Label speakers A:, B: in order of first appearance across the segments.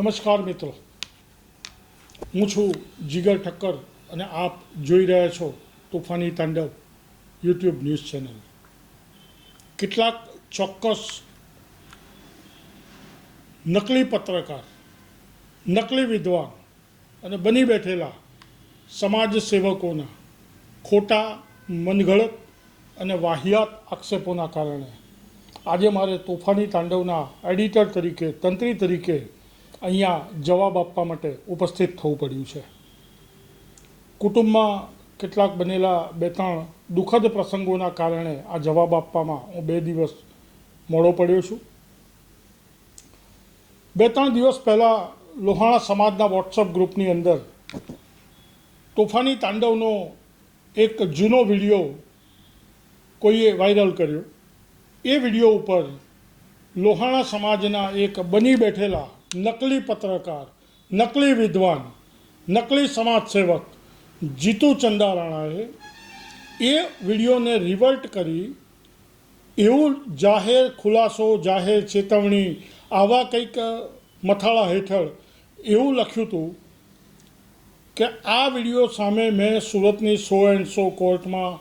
A: નમસ્કાર મિત્રો. હું છું જીગર ઠક્કર અને આપ જોઈ રહ્યા છો તોફાની તાંડવ યુટ્યુબ ન્યૂઝ ચેનલ. કેટલાક ચોક્કસ નકલી પત્રકાર, નકલી વિદ્વાન અને બની બેઠેલા સમાજ સેવકોના ખોટા, મનગળત અને વાહિયાત આક્ષેપોના કારણે આજે મારે તોફાની તાંડવના એડિટર તરીકે, તંત્રી તરીકે અહીંયા જવાબ આપવા માટે ઉપસ્થિત થવું પડ્યું છે. કુટુંબમાં કેટલાક બનેલા બે ત્રણ દુઃખદ પ્રસંગોના કારણે આ જવાબ આપવામાં હું બે દિવસ મોડો પડ્યો છું. બે ત્રણ દિવસ પહેલાં લોહાણા સમાજના વોટ્સઅપ ગ્રુપની અંદર તોફાની તાંડવનો એક જૂનો વીડિયો કોઈએ વાયરલ કર્યો. એ વીડિયો ઉપર લોહાણા સમાજના એક બની બેઠેલા નકલી પત્રકાર, નકલી વિદ્વાન, નકલી સમાજસેવક જીતુ ચંદારાણાએ એ વિડીયોને રિવર્ટ કરી એવું જાહેર ખુલાસો, જાહેર ચેતવણી, આવા કંઈક મથાળા હેઠળ એવું લખ્યું હતું કે આ વીડિયો સામે મેં સુરતની સો એન્ડ સો કોર્ટમાં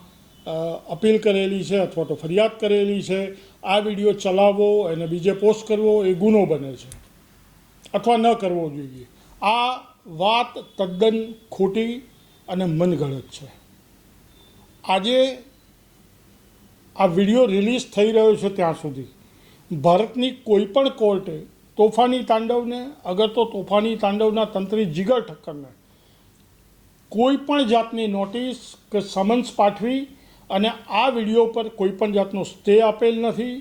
A: અપીલ કરેલી છે અથવા તો ફરિયાદ કરેલી છે. આ વીડિયો ચલાવવો અને બીજે પોસ્ટ કરવો એ ગુનો બને છે. અથવા ન કરવો જોઈએ. આ વાત તદ્દન ખોટી અને મનગળત છે. આજે આ વીડિયો રિલીઝ થઈ રહ્યો છે ત્યાં સુધી. ભારતની કોઈ પણ કોર્ટે તોફાની તાંડવને અગર તો તોફાની તાંડવના તંત્રી જીગર ઠક્કરને કોઈ પણ જાતની નોટિસ કે સમન્સ પાઠવી અને આ વીડિયો પર કોઈ પણ જાતનો સ્ટે આપેલ નથી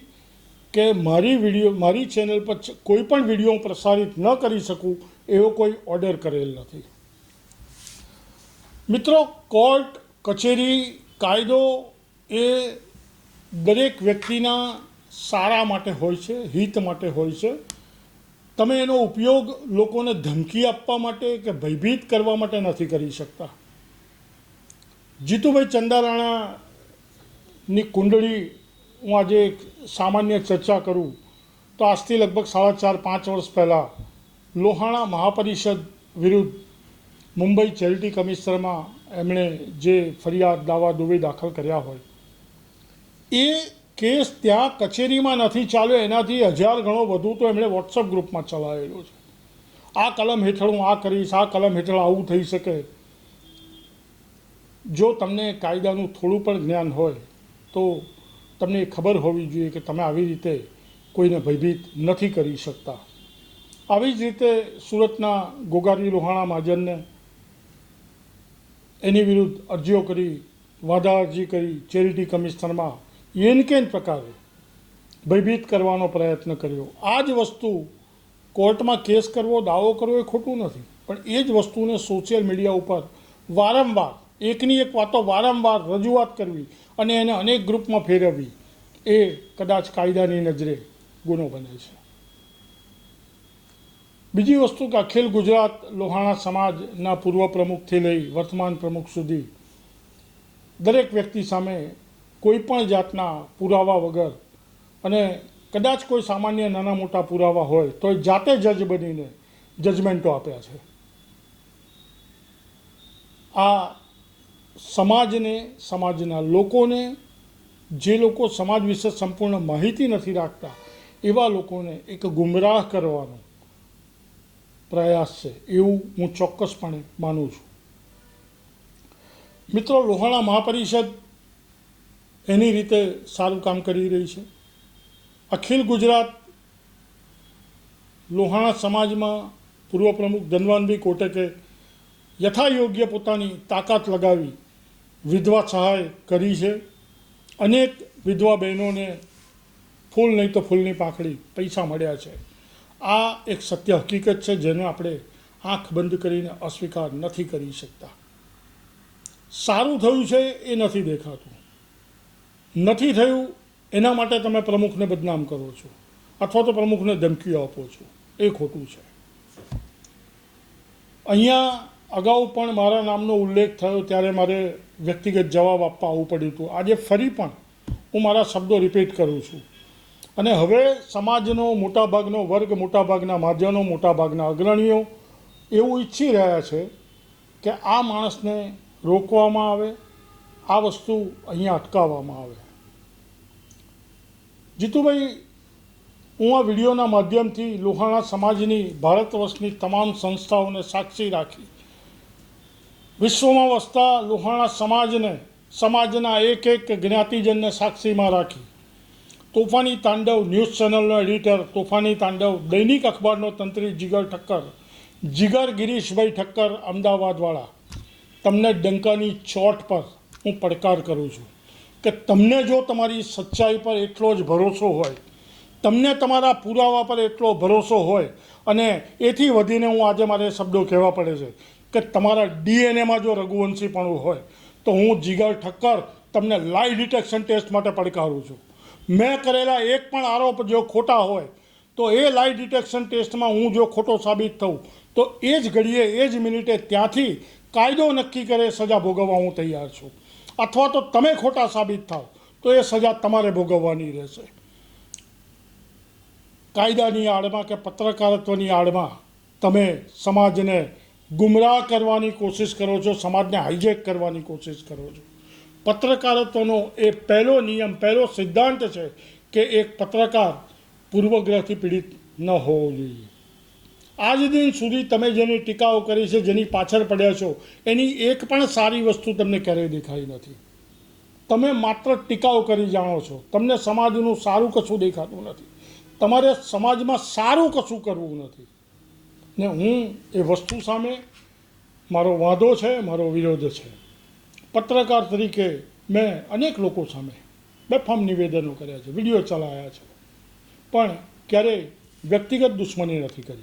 A: કે મારી વીડિયો, મારી ચેનલ પર કોઈ પણ વીડિયો હું પ્રસારિત ન કરી શકું, એવો કોઈ ઓર્ડર કરેલ નથી. મિત્રો કોર્ટ કચેરી, કાયદો એ દરેક વ્યક્તિના સારા માટે હોય છે, હિત માટે હોય છે. તમે એનો ઉપયોગ લોકોને ધમકી આપવા માટે કે ભયભીત કરવા માટે નથી કરી શકતા. જીતુભાઈ ચંદારાણાની કુંડળી હું આજે એક સામાન્ય ચર્ચા કરું તો આજથી લગભગ સાડા ચાર, પાંચ વર્ષ પહેલાં લોહાણા મહાપરિષદ વિરુદ્ધ મુંબઈ ચેરિટી કમિશનરમાં એમણે જે ફરિયાદ દાવા દુબે દાખલ કર્યા હોય, એ કેસ ત્યાં કચેરીમાં નથી ચાલ્યો, એનાથી હજાર ગણો વધુ તો એમણે વોટ્સઅપ ગ્રુપમાં ચલાવેલો છે. આ કલમ હેઠળ હું આ કરીશ, આ કલમ હેઠળ આવું થઈ શકે. જો તમને કાયદાનું થોડું પણ જ્ઞાન હોય તો તમને ખબર હોવી જોઈએ કે તમે આવી રીતે કોઈને ભયભીત નથી કરી શકતા. આવી જ રીતે સુરતના ગોગારી લોહાણા મહાજનને એની વિરુદ્ધ અરજીઓ કરી વાધા અરજી કરી, ચેરિટી કમિશનરમાં એન કેન પ્રકારે ભયભીત કરવાનો પ્રયત્ન કર્યો. આ જ વસ્તુ કોર્ટમાં કેસ કરવો, દાવો કરવો એ ખોટું નથી. પણ એ જ વસ્તુને સોશિયલ મીડિયા ઉપર વારંવાર એકની એક વાતો વારંવાર રજૂઆત કરવી અને એને અનેક ગ્રુપમાં ફેરવવી, એ કદાચ કાયદાની નજરે ગુનો બને છે. બીજી વસ્તુ કે અખિલ ગુજરાત લોહાણા સમાજના પૂર્વ પ્રમુખથી લઈ વર્તમાન પ્રમુખ સુધી દરેક વ્યક્તિ સામે કોઈ પણ જાતના પુરાવા વગર અને કદાચ કોઈ સામાન્ય નાના મોટા પુરાવા હોય તો જાતે જજ બનીને જજમેન્ટો આપ્યા છે. આ સમાજને, સમાજના લોકોને, જે લોકો સમાજ વિશે સંપૂર્ણ માહિતી નથી રાખતા, એવા લોકોને એક ગુમરાહ કરવાનો પ્રયાસ છે, એવું હું ચોક્કસપણે માનું છું. મિત્રો, લોહાણા મહાપરિષદ એની રીતે સારું કામ કરી રહી છે. અખિલ ગુજરાત લોહાણા સમાજમાં પૂર્વ પ્રમુખ ધનવાનભાઈ કોટકે યથાયોગ્ય પોતાની તાકાત લગાવી વિધવા સહાય કરી છે. અનેક વિધવા બહેનોને ફૂલ નહીં તો ફૂલની પાંખડી પૈસા મળ્યા છે. આ એક સત્ય હકીકત છે જેને આપણે આંખ બંધ કરીને અસ્વીકાર નથી કરી શકતા. સારું થયું છે એ નથી દેખાતું. નથી થયું એના માટે તમે પ્રમુખને બદનામ કરો છો અથવા તો પ્રમુખને ધમકીઓ આપો છો. એ ખોટું છે. અહીંયા અગાઉ પણ મારા નામનો ઉલ્લેખ થયો ત્યારે મારે વ્યક્તિગત જવાબ આપવા આવવું પડ્યું હતું. આજે ફરી પણ હું મારા શબ્દો રિપીટ કરું છું. અને હવે સમાજનો મોટાભાગનો વર્ગ, મોટાભાગના મહાજનો મોટાભાગના અગ્રણીઓ એવું ઈચ્છી રહ્યા છે કે આ માણસને રોકવામાં આવે, આ વસ્તુ અહીંયા અટકાવવામાં આવે. જીતુભાઈ, હું આ વિડીયોના માધ્યમથી લોહાણા સમાજની ભારત વર્ષની તમામ સંસ્થાઓને સાક્ષી રાખી વિશ્વમાં વસતા લોહાણા સમાજને, સમાજના એક એક જ્ઞાતિજનને સાક્ષીમાં રાખી. તોફાની તાંડવ ન્યૂઝ ચેનલનો એડિટર તોફાની તાંડવ, દૈનિક અખબારનો તંત્રી જીગર ઠક્કર, જીગર ગિરીશભાઈ ઠક્કર, અમદાવાદવાળા. તમને ડંકાની ચોટ પર હું પડકાર કરું છું કે તમને જો તમારી સચ્ચાઈ પર એટલો જ ભરોસો હોય, તમને તમારા પુરાવા પર એટલો ભરોસો હોય, અને એથી વધીને હું આજે મારે શબ્દો કહેવા પડે છે. કે તમારા ડીએનએમાં જો રઘુવંશીપણું હોય, તો હું જીગર ઠક્કર તમને લાઈ ડિટેક્શન ટેસ્ટ માટે પડકારું છું. મેં કરેલા એક પણ આરોપ જો ખોટા હોય, તો એ લાઈ ડિટેક્શન ટેસ્ટમાં હું જો ખોટો સાબિત થઉં, તો એ જ ઘડીએ, એ જ મિનિટે ત્યાંથી કાયદો નક્કી કરે સજા ભોગવવા હું તૈયાર છું. અથવા તો તમે ખોટા સાબિત થાવ, તો એ સજા તમારે ભોગવવાની રહેશે. કાયદાની આડમાં કે પત્રકારત્વની આડમાં તમે સમાજને ગુમરાહ કરવાની કોશિશ કરો છો, સમાજને હાઈજેક કરવાની કોશિશ કરો છો. પત્રકારત્વનો એ પહેલો નિયમ, પહેલો સિદ્ધાંત છે કે એક પત્રકાર પૂર્વગ્રહથી પીડિત ન હોવો જોઈએ. આજ દિન સુધી તમે જેની ટીકાઓ કરી છે, જેની પાછળ પડ્યા છો, એની એક પણ સારી વસ્તુ તમને ક્યારેય દેખાઈ નથી. તમે માત્ર ટીકાઓ કરી જાણો છો. તમને સમાજનું સારું કશું દેખાતું નથી. તમારે સમાજમાં સારું કશું કરવું નથી. ને હું એ વસ્તુ સામે મારો વાંધો છે, મારો વિરોધ છે. પત્રકાર તરીકે મેં અનેક લોકો સામે બેફામ નિવેદનો કર્યા છે, વીડિયો ચલાવ્યા છે. પણ ક્યારેય વ્યક્તિગત દુશ્મની નથી કરી.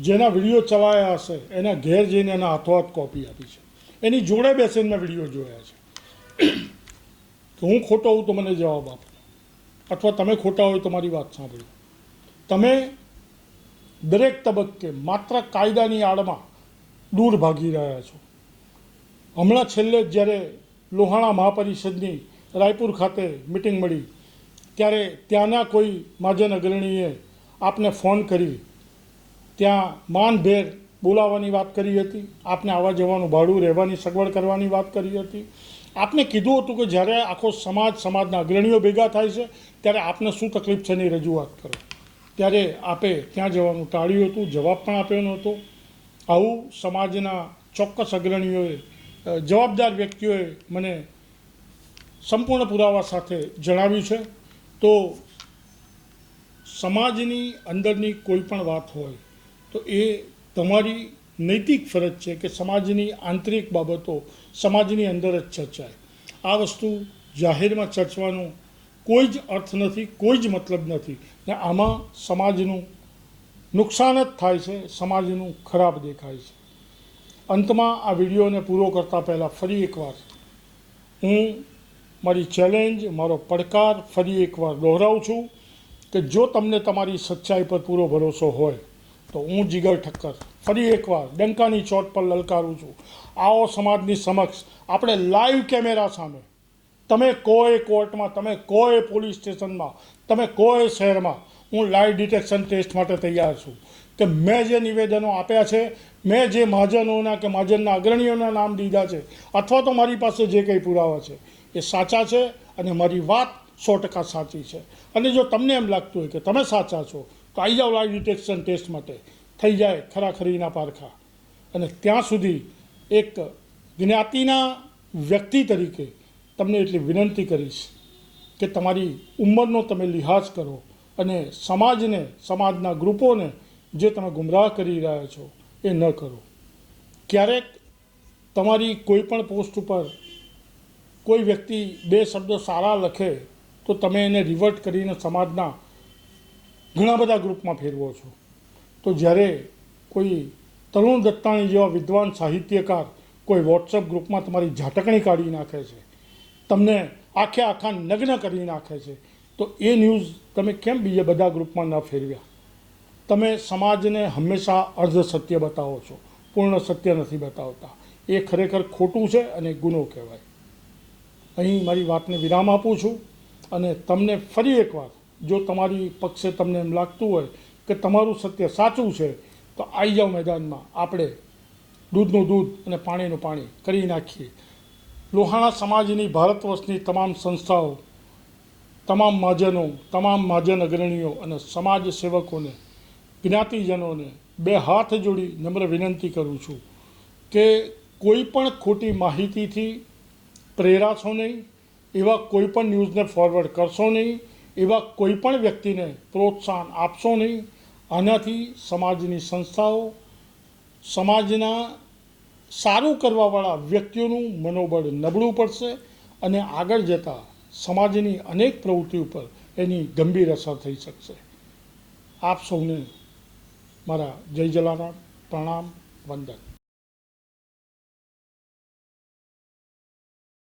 A: જેના વીડિયો ચલાવ્યા હશે, એના ઘેર જઈને એના હાથોહાથ કોપી આપી છે. એની જોડે બેસીને મેં વીડિયો જોયા છે. તો હું ખોટો હોઉં તો મને જવાબ આપો. અથવા તમે ખોટા હોય તો મારી વાત સાંભળો. તમે દરેક તબક્કે માત્ર કાયદાની આડમાં દૂર ભાગી રહ્યા છો. હમણાં છેલ્લે જ્યારે લોહાણા મહાપરિષદની રાયપુર ખાતે મિટિંગ મળી, ત્યારે ત્યાંના કોઈ મહાજન અગ્રણીએ આપને ફોન કરી, ત્યાં માનભેર બોલાવવાની વાત કરી હતી, આપને આવવા જવાનું ભાડું રહેવાની સગવડ કરવાની વાત કરી હતી. આપને કીધું હતું કે જ્યારે આખો સમાજ, સમાજના અગ્રણીઓ ભેગા થાય છે, ત્યારે આપને શું તકલીફ છે એની રજૂઆત કરો. ત્યારે આપે ત્યાં જવાનું ટાળ્યું હતું, જવાબ પણ આપ્યો નહોતો. આવું સમાજના ચોક્કસ અગ્રણીઓએ જવાબદાર વ્યક્તિઓએ મને સંપૂર્ણ પુરાવા સાથે જણાવ્યું છે. તો સમાજની અંદરની કોઈ પણ વાત હોય, તો એ તમારી નૈતિક ફરજ છે કે સમાજની આંતરિક બાબતો સમાજની અંદર જ ચર્ચાય. આ વસ્તુ જાહેરમાં ચર્ચવાનો કોઈ જ અર્થ નથી, કોઈ જ મતલબ નથી ને આમાં સમાજનું નુકસાન જ થાય છે, સમાજનું ખરાબ દેખાય છે. અંતમાં આ વિડીયોને પૂરો કરતાં પહેલાં ફરી એકવાર હું મારી ચેલેન્જ, મારો પડકાર ફરી એકવાર દોહરાવું છું કે જો તમને તમારી સચ્ચાઈ પર પૂરો ભરોસો હોય, તો હું જીગર ઠક્કર ફરી એકવાર ડંકાની ચોટ પર લલકારું છું. આવો સમાજની સમક્ષ આપણે લાઈવ કેમેરા સામે તમે કોઈ કોર્ટમાં, તમે કોઈ પોલીસ સ્ટેશનમાં, તમે કોઈ શહેરમાં, હું લાઈવ ડિટેક્શન ટેસ્ટ માટે તૈયાર છું. કે મેં જે નિવેદનો આપ્યા છે, મેં જે મહાજનોના કે મહાજનના અગ્રણીઓના નામ દીધા છે, અથવા તો મારી પાસે જે કંઈ પુરાવા છે, એ સાચા છે અને મારી વાત સો ટકા સાચી છે. અને જો તમને એમ લાગતું હોય કે તમે સાચા છો, તો આવી જાઓ લાઈવ ડિટેક્શન ટેસ્ટ માટે. થઈ જાય ખરાખરીના પારખા. અને ત્યાં સુધી એક જ્ઞાતિના વ્યક્તિ તરીકે તમને એટલી વિનંતી કરીશ કે તમારી ઉંમરનો તમે લિહાજ કરો અને સમાજને, સમાજના ગ્રુપોને જે તમે ગુમરાહ કરી રહ્યા છો એ ન કરો. ક્યારેક તમારી કોઈ પણ પોસ્ટ ઉપર કોઈ વ્યક્તિ બે શબ્દો સારા લખે તો તમે એને રિવર્ટ કરીને સમાજના ઘણા બધા ગ્રુપમાં ફેરવો છો. તો જ્યારે કોઈ તરુણ દત્તાણી જેવા વિદ્વાન સાહિત્યકાર કોઈ વોટ્સઅપ ગ્રુપમાં તમારી ઝાટકણી કાઢી નાખે છે તમને આખે આખા નગ્ન કરી નાખે છે. તો એ ન્યૂઝ તમે કેમ બીજા બધા ગ્રુપમાં ન ફેરવ્યા? તમે સમાજને હંમેશા અર્ધ સત્ય બતાવો છો. પૂર્ણ સત્ય નથી બતાવતા. એ ખરેખર ખોટું છે અને ગુનો કહેવાય. અહીં મારી વાતને વિરામ આપું છું અને તમને ફરી એકવાર, જો તમારી પક્ષે તમને એમ લાગતું હોય કે તમારું સત્ય સાચું છે, તો આવી જાઓ મેદાનમાં. આપણે દૂધનું દૂધ અને પાણીનું પાણી કરી નાખીએ. લોહાણા સમાજની ભારત વર્ષની તમામ સંસ્થાઓ, તમામ મહાજનો, તમામ મહાજન અગ્રણીઓ અને સમાજ સેવકોને, જ્ઞાતિજનોને બે હાથ જોડી નમ્ર વિનંતી કરું છું કે કોઈ પણ ખોટી માહિતીથી પ્રેરાશો નહીં, એવા કોઈ પણ ન્યૂઝને ફોરવર્ડ કરશો નહીં, એવા કોઈ પણ વ્યક્તિને પ્રોત્સાહન આપશો નહીં. આનાથી સમાજની સંસ્થાઓ, સમાજના સારું કરવાવાળા વ્યક્તિઓનું મનોબળ નબળું પડશે અને આગળ જતાં સમાજની અનેક પ્રવૃત્તિ ઉપર એની ગંભીર અસર થઈ શકશે. આપ સૌને મારા જય જલારામ, પ્રણામ, વંદન.